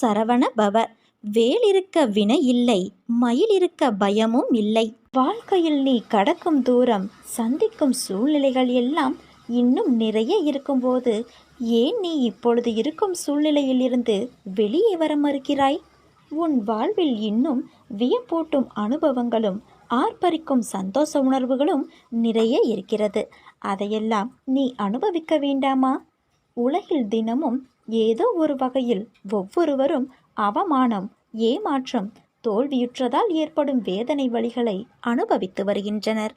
சரவண பவ. வேல் இருக்க வினை இல்லை மயில் இருக்க பயமும் இல்லை. வாழ்க்கையில் நீ கடக்கும் தூரம் சந்திக்கும் சூழ்நிலைகள் எல்லாம் இன்னும் நிறைய இருக்கும்போது ஏன் நீ இப்பொழுது இருக்கும் சூழ்நிலையிலிருந்து வெளியே வர மறுக்கிறாய்? உன் வாழ்வில் இன்னும் வியப்பூட்டும் அனுபவங்களும் ஆர்ப்பரிக்கும் சந்தோஷ உணர்வுகளும் நிறைய இருக்கிறது. அதையெல்லாம் நீ அனுபவிக்க வேண்டாமா? உலகில் தினமும் ஏதோ ஒரு வகையில் ஒவ்வொருவரும் அவமானம் ஏமாற்றம் தோல்வியுற்றதால் ஏற்படும் வேதனை வழிகளை அனுபவித்து வருகின்றனர்.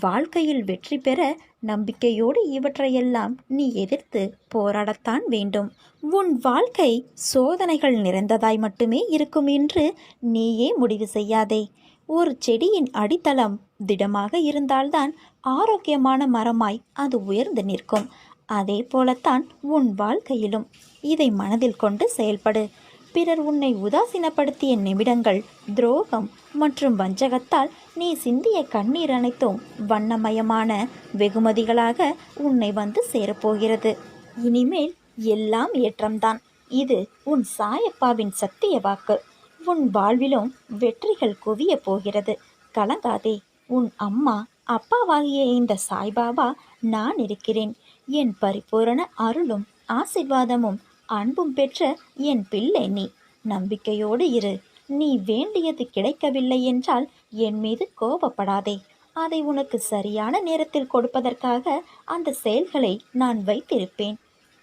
வாழ்க்கையில் வெற்றி பெற நம்பிக்கையோடு இவற்றையெல்லாம் நீ எதிர்த்து போராடத்தான் வேண்டும். உன் வாழ்க்கை சோதனைகள் நிறைந்ததாய் மட்டுமே இருக்கும் என்று நீயே முடிவு செய்யாதே. ஒரு செடியின் அடித்தளம் திடமாக இருந்தால்தான் ஆரோக்கியமான மரமாய் அது உயர்ந்து நிற்கும். அதே போலத்தான் உன் வாழ்க்கையிலும். இதை மனதில் கொண்டு செயல்படு. பிறர் உன்னை உதாசீனப்படுத்திய நிமிடங்கள் துரோகம் மற்றும் வஞ்சகத்தால் நீ சிந்திய கண்ணீர் அனைத்தும் வண்ணமயமான வெகுமதிகளாக உன்னை வந்து சேரப்போகிறது. இனிமேல் எல்லாம் ஏற்றம்தான். இது உன் சாயப்பாவின் சத்திய வாக்கு. உன் வாழ்விலும் வெற்றிகள் குவிய போகிறது. கலங்காதே. உன் அம்மா அப்பாவாகிய இந்த சாய்பாபா நான் இருக்கிறேன். என் பரிபூரண அருளும் ஆசிர்வாதமும் அன்பும் பெற்ற என் பிள்ளை நீ. நம்பிக்கையோடு இரு. நீ வேண்டியது கிடைக்கவில்லை என்றால் என் மீது கோபப்படாதே. அதை உனக்கு சரியான நேரத்தில் கொடுப்பதற்காக அந்த செயல்களை நான் வைத்திருப்பேன்.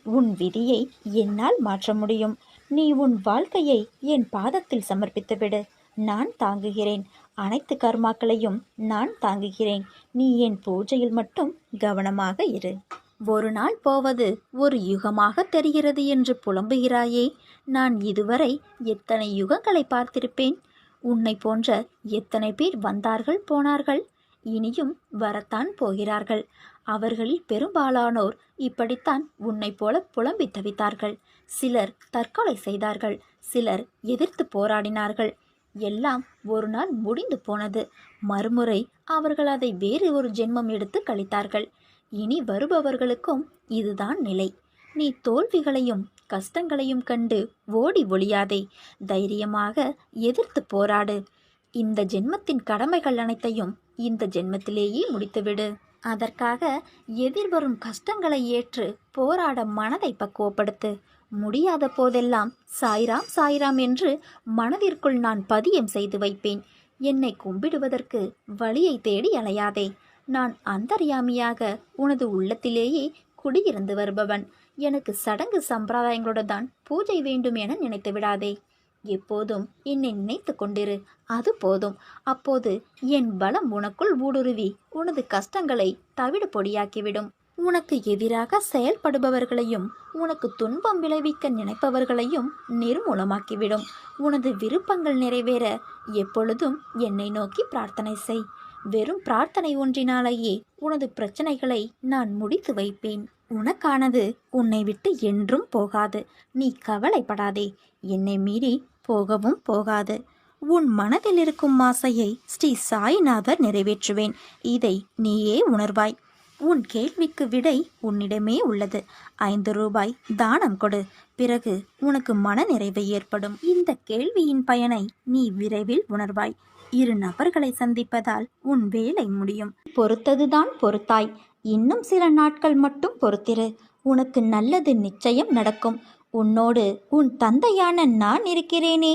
உன் விதியை என்னால் மாற்ற முடியும். நீ உன் வாழ்க்கையை என் பாதத்தில் சமர்ப்பித்துவிடு. நான் தாங்குகிறேன். அனைத்து கர்மாக்களையும் நான் தாங்குகிறேன். நீ என் பூஜையில் மட்டும் கவனமாக இரு. ஒரு நாள் போவது ஒரு யுகமாக தெரிகிறது என்று புலம்புகிறாயே. நான் இதுவரை எத்தனை யுகங்களை பார்த்திருப்பேன்? உன்னை போன்ற எத்தனை பேர் வந்தார்கள் போனார்கள்? இனியும் வரத்தான் போகிறார்கள். அவர்களில் பெரும்பாலானோர் இப்படித்தான் உன்னைப் போல புலம்பி தவித்தார்கள். சிலர் தற்கொலை செய்தார்கள். சிலர் எதிர்த்து போராடினார்கள். எல்லாம் ஒரு நாள் முடிந்து போனது. மறுமுறை அவர்கள் அதை வேறு ஒரு ஜென்மம் எடுத்து கழித்தார்கள். இனி வருபவர்களுக்கும் இதுதான் நிலை. நீ தோல்விகளையும் கஷ்டங்களையும் கண்டு ஓடி ஒளியாதே. தைரியமாக எதிர்த்து போராடு. இந்த ஜென்மத்தின் கடமைகள் அனைத்தையும் இந்த ஜென்மத்திலேயே முடித்துவிடு. அதற்காக எதிர்வரும் கஷ்டங்களை ஏற்று போராட மனதை பக்குவப்படுத்து. முடியாத போதெல்லாம் சாய்ராம் சாய்ராம் என்று மனதிற்குள் நான் பதியம் செய்து வைப்பேன். என்னை கும்பிடுவதற்கு வழியை தேடி அலையாதே. நான் அந்தர்யாமியாக உனது உள்ளத்திலேயே குடியிருந்து வருபவன். எனக்கு சடங்கு சம்பிரதாயங்களோடு தான் பூஜை வேண்டும் என நினைத்து விடாதே. எப்போதும் என்னை நினைத்து கொண்டிரு. அது போதும். அப்போது என் பலம் உனக்குள் ஊடுருவி உனது கஷ்டங்களை தவிடு பொடியாக்கிவிடும். உனக்கு எதிராக செயல்படுபவர்களையும் உனக்கு துன்பம் விளைவிக்க நினைப்பவர்களையும் நிர்மூலமாக்கிவிடும். உனது விருப்பங்கள் நிறைவேற. எப்பொழுதும் என்னை நோக்கி பிரார்த்தனை செய். வெறும் பிரார்த்தனை ஒன்றினாலேயே உனது பிரச்சனைகளை நான் முடித்து வைப்பேன். உனக்கானது உன்னை விட்டு என்றும் போகாது. நீ கவலைப்படாதே. என்னை மீறி போகவும் போகாது. உன் மனதில் இருக்கும் ஆசையை ஸ்ரீ சாய்நாதர் நிறைவேற்றுவேன். இதை நீயே உணர்வாய். உன் கேள்விக்கு விடை உன்னிடமே உள்ளது. ஐந்து ரூபாய் தானம் கொடு. பிறகு உனக்கு மன நிறைவு ஏற்படும். இந்த கேள்வியின் பயனை நீ விரைவில் உணர்வாய். இரு நபர்களை சந்திப்பதால் உன் வேலை முடியும். பொறுத்ததுதான் பொறுத்தாய். இன்னும் சில நாட்கள் மட்டும் பொறுத்திரு. உனக்கு நல்லது நிச்சயம் நடக்கும். உன்னோடு உன் தந்தையான நான் இருக்கிறேனே.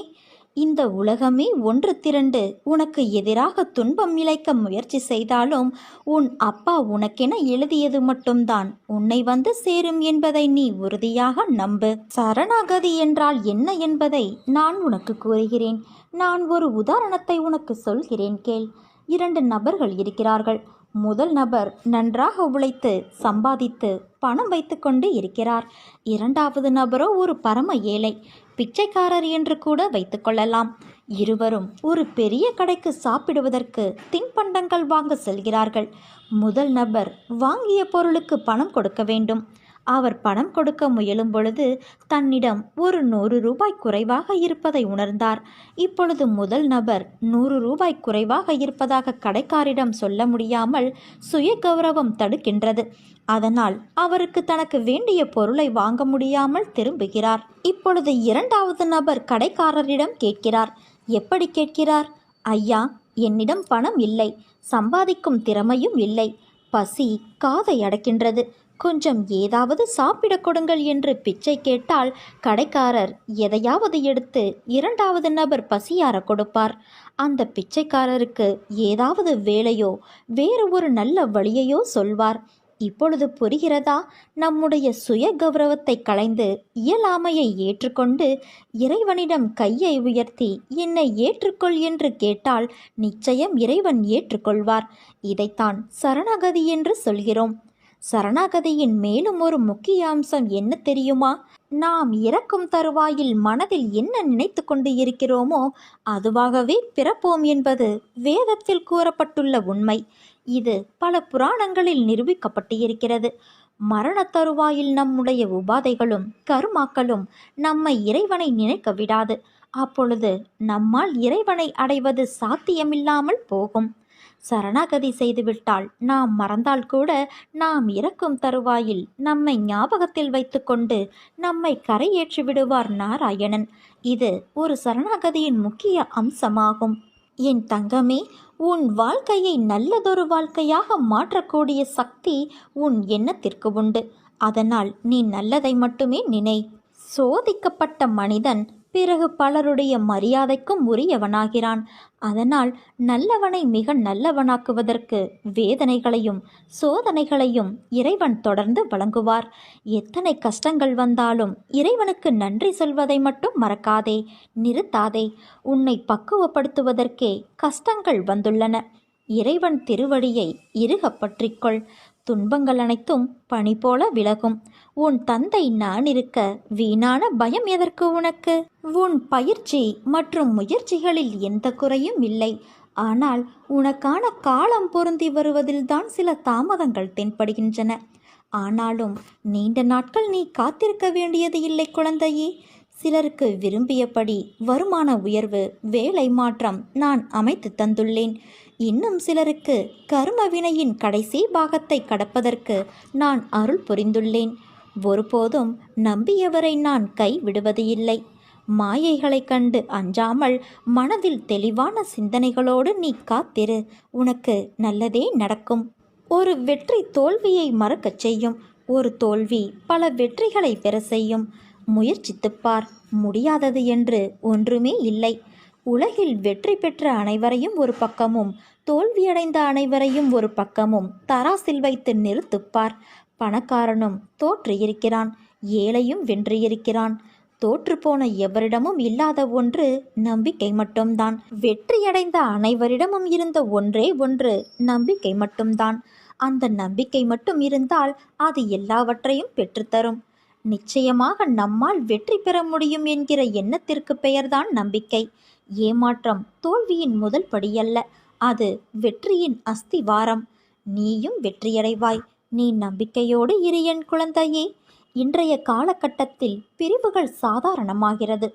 இந்த உலகமே ஒன்று திரண்டு உனக்கு எதிராக துன்பம் இழைக்க முயற்சி செய்தாலும் உன் அப்பா உனக்கென எழுதியது மட்டும்தான். உன்னை வந்து சேரும் என்பதை நீ உறுதியாக நம்பு. சரணாகதி என்றால் என்ன என்பதை நான் உனக்கு கூறுகிறேன். நான் ஒரு உதாரணத்தை உனக்கு சொல்கிறேன் கேள். இரண்டு நபர்கள் இருக்கிறார்கள். முதல் நபர் நன்றாக உழைத்து சம்பாதித்து பணம் வைத்துக்கொண்டு இருக்கிறார். இரண்டாவது நபரோ ஒரு பரம ஏழை பிச்சைக்காரர் என்று கூட வைத்துக்கொள்ளலாம் இருவரும் ஒரு பெரிய கடைக்கு சாப்பிடுவதற்கு தின்பண்டங்கள் வாங்க செல்கிறார்கள். முதல் நபர் வாங்கிய பொருளுக்கு பணம் கொடுக்க வேண்டும். அவர் பணம் கொடுக்க முயலும் பொழுது தன்னிடம் ஒரு நூறு ரூபாய் குறைவாக இருப்பதை உணர்ந்தார். இப்பொழுது முதல் நபர் நூறு ரூபாய் குறைவாக இருப்பதாக கடைக்காரிடம் சொல்ல முடியாமல் சுய கௌரவம் தடுக்கின்றது. அதனால் அவருக்கு தனக்கு வேண்டிய பொருளை வாங்க முடியாமல் திரும்புகிறார். இப்பொழுது இரண்டாவது நபர் கடைக்காரரிடம் கேட்கிறார். எப்படி கேட்கிறார்? ஐயா என்னிடம் பணம் இல்லை. சம்பாதிக்கும் திறமையும் இல்லை. பசி காதை அடக்கின்றது. கொஞ்சம் ஏதாவது சாப்பிடக் கொடுங்கள் என்று பிச்சை கேட்டால் கடைக்காரர் எதையாவது எடுத்து இரண்டாவது நபர் பசியார கொடுப்பார். அந்த பிச்சைக்காரருக்கு ஏதாவது வேலையோ வேறு ஒரு நல்ல வழியையோ சொல்வார். இப்பொழுது புரிகிறதா? நம்முடைய சுய கௌரவத்தை களைந்து இயலாமையை ஏற்றுக்கொண்டு இறைவனிடம் கையை உயர்த்தி என்னை ஏற்றுக்கொள் என்று கேட்டால் நிச்சயம் இறைவன் ஏற்றுக்கொள்வார். இதைத்தான் சரணாகதி என்று சொல்கிறோம். சரணாகதியின் மேலும் ஒரு முக்கிய அம்சம் என்ன தெரியுமா? நாம் இறக்கும் தருவாயில் மனதில் என்ன நினைத்து கொண்டு இருக்கிறோமோ அதுவாகவே பிறப்போம் என்பது வேதத்தில் கூறப்பட்டுள்ள உண்மை. இது பல புராணங்களில் நிரூபிக்கப்பட்டு இருக்கிறது மரண தருவாயில் நம்முடைய உபாதைகளும் கருமாக்களும் நம்மை இறைவனை நினைக்க விடாது. அப்பொழுது நம்மால் இறைவனை அடைவது சாத்தியமில்லாமல் போகும். சரணாகதி செய்துவிட்டால் நாம் மறந்தால் கூட நாம் இறக்கும் தருவாயில் நம்மை ஞாபகத்தில் வைத்துக்கொண்டு நம்மை கரையேற்றி விடுவார் நாராயணன். இது ஒரு சரணாகதியின் முக்கிய அம்சமாகும். என் தங்கமே உன் வாழ்க்கையை நல்லதொரு வாழ்க்கையாக மாற்றக்கூடிய சக்தி உன் எண்ணத்திற்கு உண்டு. அதனால் நீ நல்லதை மட்டுமே நினை. சோதிக்கப்பட்ட மனிதன் பிறகு பலருடைய மரியாதைக்கும் உரியவனாகிறான். அதனால் நல்லவனை மிக நல்லவனாக்குவதற்கு வேதனைகளையும் சோதனைகளையும் இறைவன் தொடர்ந்து வழங்குவார். எத்தனை கஷ்டங்கள் வந்தாலும் இறைவனுக்கு நன்றி சொல்வதை மட்டும் மறக்காதே நிறுத்தாதே. உன்னை பக்குவப்படுத்துவதற்கே கஷ்டங்கள் வந்துள்ளன. இறைவன் திருவடியை இறுகப் பற்றிக்கொள். துன்பங்கள் அனைத்தும் பனி போல விலகும். உன் தந்தை நான் இருக்க வீணான பயம் எதற்கு உனக்கு? உன் பயிற்சி மற்றும் முயற்சிகளில் எந்த குறையும் இல்லை. ஆனால் உனக்கான காலம் பொருந்தி வருவதில்தான் சில தாமதங்கள் தென்படுகின்றன. ஆனாலும் நீண்ட நாட்கள் நீ காத்திருக்க வேண்டியது இல்லை குழந்தையே. சிலருக்கு விரும்பியபடி வருமான உயர்வு வேலை மாற்றம் நான் அமைத்து தந்துள்ளேன். இன்னும் சிலருக்கு கர்ம வினையின் கடைசி பாகத்தை கடப்பதற்கு நான் அருள் புரிந்துள்ளேன். ஒருபோதும் நம்பியவரை நான் கைவிடுவது இல்லை மாயைகளைக் கண்டு அஞ்சாமல் மனதில் தெளிவான சிந்தனைகளோடு நீ காத்திரு. உனக்கு நல்லதே நடக்கும். ஒரு வெற்றி தோல்வியை மறக்கச் செய்யும். ஒரு தோல்வி பல வெற்றிகளை பெற செய்யும். முயற்சித்துப்பார் முடியாதது என்று ஒன்றுமே இல்லை. உலகில் வெற்றி பெற்ற அனைவரையும் ஒரு பக்கமும் தோல்வியடைந்த அனைவரையும் ஒரு பக்கமும் தராசில் வைத்து நிறுத்துப்பார் பணக்காரனும் தோற்று இருக்கிறான் ஏழையும் வென்று இருக்கிறான் தோற்றுப்போன எவரிடமும் இல்லாத ஒன்று நம்பிக்கை மட்டும்தான். வெற்றியடைந்த அனைவரிடமும் இருந்த ஒன்றே ஒன்று நம்பிக்கை மட்டும்தான். அந்த நம்பிக்கை மட்டும் இருந்தால் அது எல்லாவற்றையும் பெற்றுத்தரும். நிச்சயமாக நம்மால் வெற்றி பெற முடியும் என்கிற எண்ணத்திற்கு பெயர்தான் நம்பிக்கை. ஏமாற்றம் தோல்வியின் முதல் படியல்ல அது வெற்றியின் அஸ்திவாரம். நீயும் வெற்றியடைவாய். நீ நம்பிக்கையோடு இரு என் குழந்தையே. இன்றைய காலகட்டத்தில் பிரிவுகள் சாதாரணமாகிறது.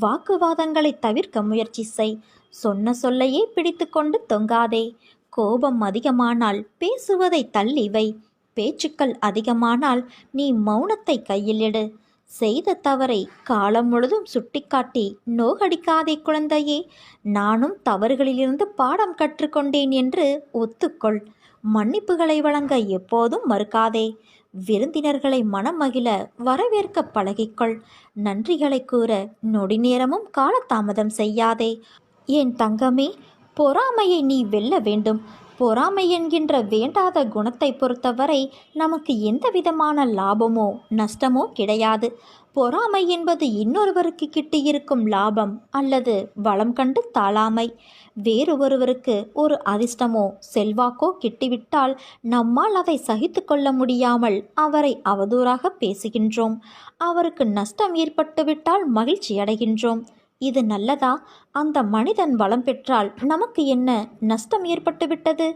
வாக்குவாதங்களை தவிர்க்க முயற்சி செய். சொன்ன சொல்லையே பிடித்துக்கொண்டு தொங்காதே. கோபம் அதிகமானால் பேசுவதை தள்ளி வை. பேச்சுக்கள் அதிகமானால் நீ மௌனத்தை கையிலிடு செய்த தவறை காலம் முழுதும் சுட்டிக்காட்டி நோகடிக்காதே குழந்தையே. நானும் தவறுகளிலிருந்து பாடம் கற்றுக்கொண்டேன் என்று ஒத்துக்கொள். மன்னிப்புகளை வழங்க எப்போதும் மறுக்காதே. விருந்தினர்களை மனம் மகிழ வரவேற்க பழகிக்கொள். நன்றிகளை கூற நொடி நேரமும் காலதாமதம் செய்யாதே. என் தங்கமே பொறாமையை நீ வெல்ல வேண்டும். பொறாமை என்கின்ற வேண்டாத குணத்தை பொறுத்தவரை நமக்கு எந்த விதமான லாபமோ நஷ்டமோ கிடையாது. பொறாமை என்பது இன்னொருவருக்கு கிட்டியிருக்கும் லாபம் அல்லது வளம் கண்டு தாழாமை வேறு ஒருவருக்கு ஒரு அதிர்ஷ்டமோ செல்வாக்கோ கிட்டிவிட்டால் நம்மால் அதை சகித்து கொள்ள முடியாமல் அவரை அவதூறாக பேசுகின்றோம். அவருக்கு நஷ்டம் ஏற்பட்டுவிட்டால் மகிழ்ச்சி அடைகின்றோம் இது நல்லதா? அந்த மனிதன் வளம் பெற்றால் நமக்கு என்ன நஷ்டம் ஏற்பட்டுவிட்டது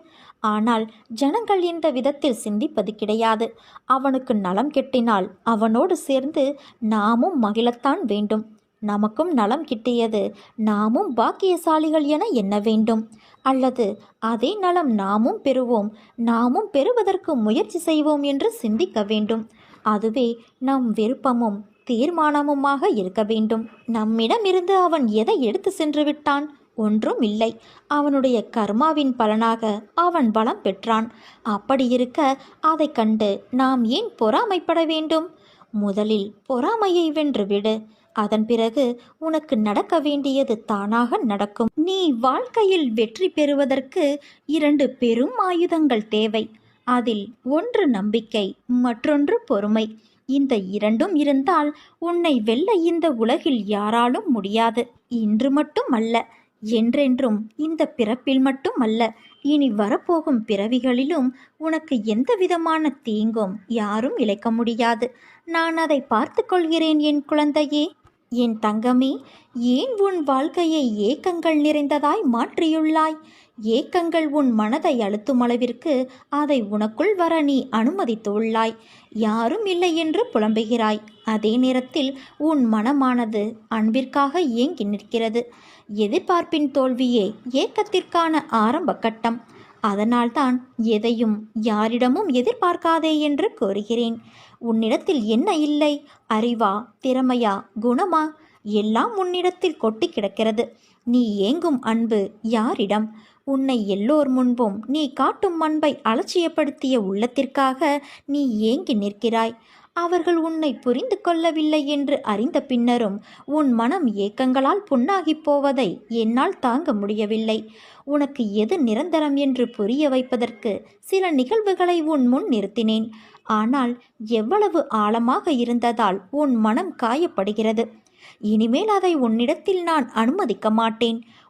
ஆனால் ஜனங்கள் இந்த விதத்தில் சிந்திப்பது கிடையாது. அவனுக்கு நலம் கெட்டினால் அவனோடு சேர்ந்து நாமும் மகிழத்தான் வேண்டும். நமக்கும் நலம் கிட்டியது நாமும் பாக்கியசாலிகள் என எண்ண வேண்டும். அல்லது அதே நலம் நாமும் பெறுவோம் நாமும் பெறுவதற்கு முயற்சி செய்வோம் என்று சிந்திக்க வேண்டும். அதுவே நம் விருப்பமும். தீர்மானமுமாக இருக்க வேண்டும். நம்மிடமிருந்து அவன் எதை எடுத்து சென்று விட்டான்? ஒன்றும் இல்லை. அவனுடைய கர்மாவின் பலனாக அவன் பலம் பெற்றான். அப்படி இருக்க அதைக் கண்டு நாம் ஏன் பொறாமைப்பட வேண்டும்? முதலில் பொறாமையை வென்று விடு. அதன் பிறகு உனக்கு நடக்க வேண்டியது தானாக நடக்கும். நீ வாழ்க்கையில் வெற்றி பெறுவதற்கு இரண்டு பெரும் ஆயுதங்கள் தேவை. அதில் ஒன்று நம்பிக்கை மற்றொன்று பொறுமை. இந்த இரண்டும் இருந்தால் உன்னை வெல்ல இந்த உலகில் யாராலும் முடியாது. இன்று மட்டும் அல்ல என்றென்றும் இந்த பிறப்பில் மட்டும் அல்ல இனி வரப்போகும் பிறவிகளிலும் உனக்கு எந்த விதமான தீங்கும் யாரும் இழைக்க முடியாது. நான் அதை பார்த்து கொள்கிறேன் என் குழந்தையே. என் தங்கமே ஏன் உன் வாழ்க்கையை ஏக்கங்கள் நிறைந்ததாய் மாற்றியுள்ளாய்? ஏக்கங்கள் உன் மனதை அழுத்தும் அளவிற்கு அதை உனக்குள் வர நீ அனுமதித்துள்ளாய். யாரும் இல்லை என்று புலம்புகிறாய். அதே நேரத்தில் உன் மனமானது அன்பிற்காக ஏங்கி நிற்கிறது. எதிர்பார்ப்பின் தோல்வியே ஏக்கத்திற்கான ஆரம்ப கட்டம். அதனால்தான் எதையும் யாரிடமும் எதிர்பார்க்காதே என்று கூறுகிறேன் உன்னிடத்தில் என்ன இல்லை? அறிவா? திறமையா? குணமா? எல்லாம் உன்னிடத்தில் கொட்டி கிடக்கிறது. நீ ஏங்கும் அன்பு யாரிடம்? உன்னை எல்லோர் முன்பும் நீ காட்டும் அன்பை அலட்சியப்படுத்திய உள்ளத்திற்காக நீ ஏங்கி நிற்கிறாய். அவர்கள் உன்னை புரிந்து கொள்ளவில்லை என்று அறிந்த பின்னரும் உன் மனம் ஏக்கங்களால் புண்ணாகிப் போவதை என்னால் தாங்க முடியவில்லை. உனக்கு எது நிரந்தரம் என்று புரிய வைப்பதற்கு சில நிகழ்வுகளை உன் முன் நிறுத்தினேன். ஆனால் எவ்வளவு ஆழமாக இருந்ததால் உன் மனம் காயப்படுகிறது. இனிமேல் அதை உன்னிடத்தில் நான் அனுமதிக்க மாட்டேன்.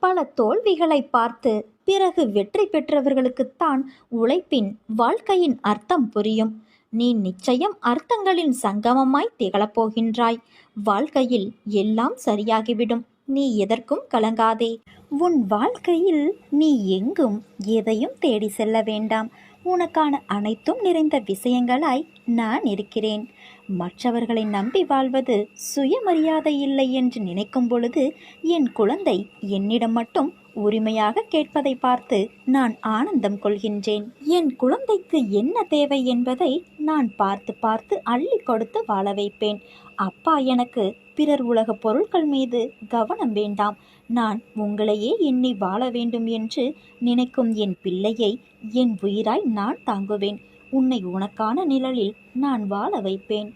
பல தோல்விகளை பார்த்து பிறகு வெற்றி பெற்றவர்களுக்குத்தான் உழைப்பின் வாழ்க்கையின் அர்த்தம் புரியும். நீ நிச்சயம் அர்த்தங்களின் சங்கமமாய் திகழப்போகின்றாய். வாழ்க்கையில் எல்லாம் சரியாகிவிடும். நீ எதற்கும் கலங்காதே. உன் வாழ்க்கையில் நீ எங்கும் எதையும் தேடி செல்ல வேண்டாம். உனக்கான அனைத்தும் நிறைந்த விஷயங்களாய் நான் இருக்கிறேன். மற்றவர்களை நம்பி வாழ்வது சுயமரியாதை இல்லை என்று நினைக்கும் பொழுது என் குழந்தை என்னிடம் மட்டும் உரிமையாக கேட்பதை பார்த்து நான் ஆனந்தம் கொள்கின்றேன். என் குழந்தைக்கு என்ன தேவை என்பதை நான் பார்த்து பார்த்து அள்ளி கொடுத்து வாழ வைப்பேன். அப்பா எனக்கு பிறர் உலக பொருட்கள் மீது கவனம் வேண்டாம். நான் உங்களையே எண்ணி வாழ வேண்டும் என்று நினைக்கும் என் பிள்ளையை என் உயிராய் நான் தாங்குவேன். உன்னை உனக்கான நிழலில் நான் வாழ வைப்பேன்.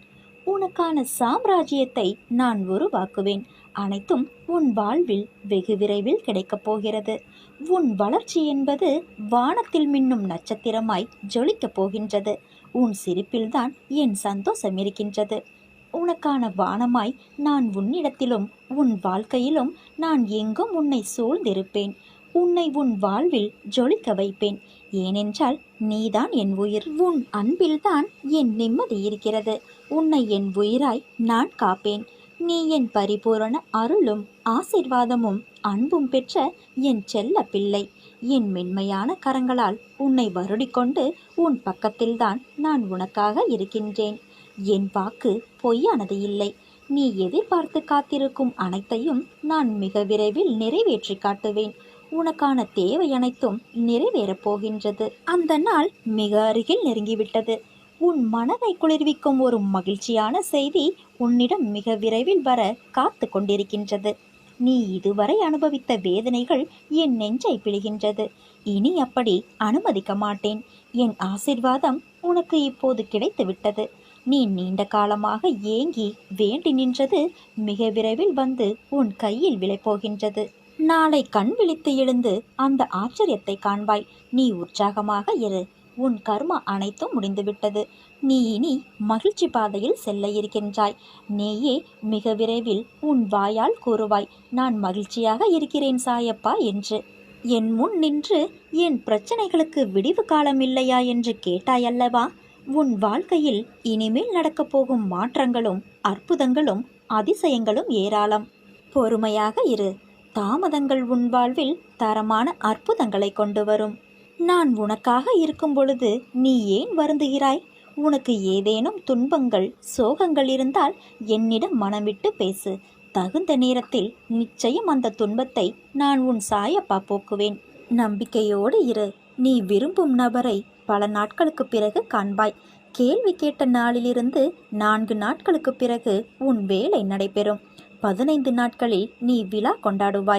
உனக்கான சாம்ராஜ்யத்தை நான் உருவாக்குவேன். அனைத்தும் உன் வாழ்வில் வெகு விரைவில் கிடைக்கப் போகிறது. உன் வளர்ச்சி என்பது வானத்தில் மின்னும் நட்சத்திரமாய் ஜொலிக்கப் போகின்றது. உன் சிரிப்பில்தான் என் சந்தோஷம் இருக்கின்றது. உனக்கான வானமாய் நான் உன்னிடத்திலும் உன் வாழ்க்கையிலும் நான் எங்கும் உன்னை சூழ்ந்திருப்பேன். உன்னை உன் வாழ்வில் ஜொலிக்க வைப்பேன். ஏனென்றால் நீதான் என் உயிர். உன் அன்பில்தான் என் நிம்மதி இருக்கிறது. உன்னை என் உயிராய் நான் காப்பேன். நீ என் பரிபூரண அருளும் ஆசிர்வாதமும் அன்பும் பெற்ற என் செல்ல பிள்ளை. என் மென்மையான கரங்களால் உன்னை வருடிக்கொண்டு உன் பக்கத்தில்தான் நான் உனக்காக இருக்கின்றேன். என் வாக்கு பொய்யானது இல்லை. நீ எதிர்பார்த்து காத்திருக்கும் அனைத்தையும் நான் மிக விரைவில் நிறைவேற்றி காட்டுவேன். உனக்கான தேவை அனைத்தும் நிறைவேறப் போகின்றது. அந்த நாள் மிக அருகில் நெருங்கிவிட்டது. உன் மனதை குளிர்விக்கும் ஒரு மகிழ்ச்சியான செய்தி உன்னிடம் மிக விரைவில் வர காத்து கொண்டிருக்கின்றது. நீ இதுவரை அனுபவித்த வேதனைகள் என் நெஞ்சை பிழிகின்றது. இனி அப்படி அனுமதிக்க மாட்டேன். என் ஆசிர்வாதம் உனக்கு இப்போது கிடைத்துவிட்டது. நீ நீண்ட காலமாக ஏங்கி வேண்டி நின்றது மிக விரைவில் வந்து உன் கையில் விளைப்போகின்றது நாளை கண் விழித்து எழுந்து அந்த ஆச்சரியத்தை காண்பாய். நீ உற்சாகமாக இரு. உன் கர்மா அனைத்தும் முடிந்துவிட்டது. நீ இனி மகிழ்ச்சி பாதையில் செல்ல இருக்கின்றாய். நீயே மிக விரைவில் உன் வாயால் கூறுவாய். நான் மகிழ்ச்சியாக இருக்கிறேன் சாயப்பா என்று. என் முன் நின்று என் பிரச்சனைகளுக்கு விடிவு காலம் இல்லையா என்று கேட்டாயல்லவா உன் வாழ்க்கையில் இனிமேல் நடக்கப் போகும் மாற்றங்களும் அற்புதங்களும் அதிசயங்களும் ஏராளம். பொறுமையாக இரு. தாமதங்கள் உன் வாழ்வில் தரமான அற்புதங்களை கொண்டு வரும். நான் உனக்காக இருக்கும் பொழுது நீ ஏன் வருந்துகிறாய்? உனக்கு ஏதேனும் துன்பங்கள் சோகங்கள் இருந்தால் என்னிடம் மனமிட்டு பேசு. தகுந்த நேரத்தில் நிச்சயம் அந்த துன்பத்தை நான் உன் சாயப்பா போக்குவேன். நம்பிக்கையோடு இரு. நீ விரும்பும் நபரை பல நாட்களுக்கு பிறகு காண்பாய். கேள்வி கேட்ட நாளிலிருந்து நான்கு நாட்களுக்கு பிறகு உன் வேலை நடைபெறும். பதினைந்து நாட்களில் நீ விழா கொண்டாடுவாய்.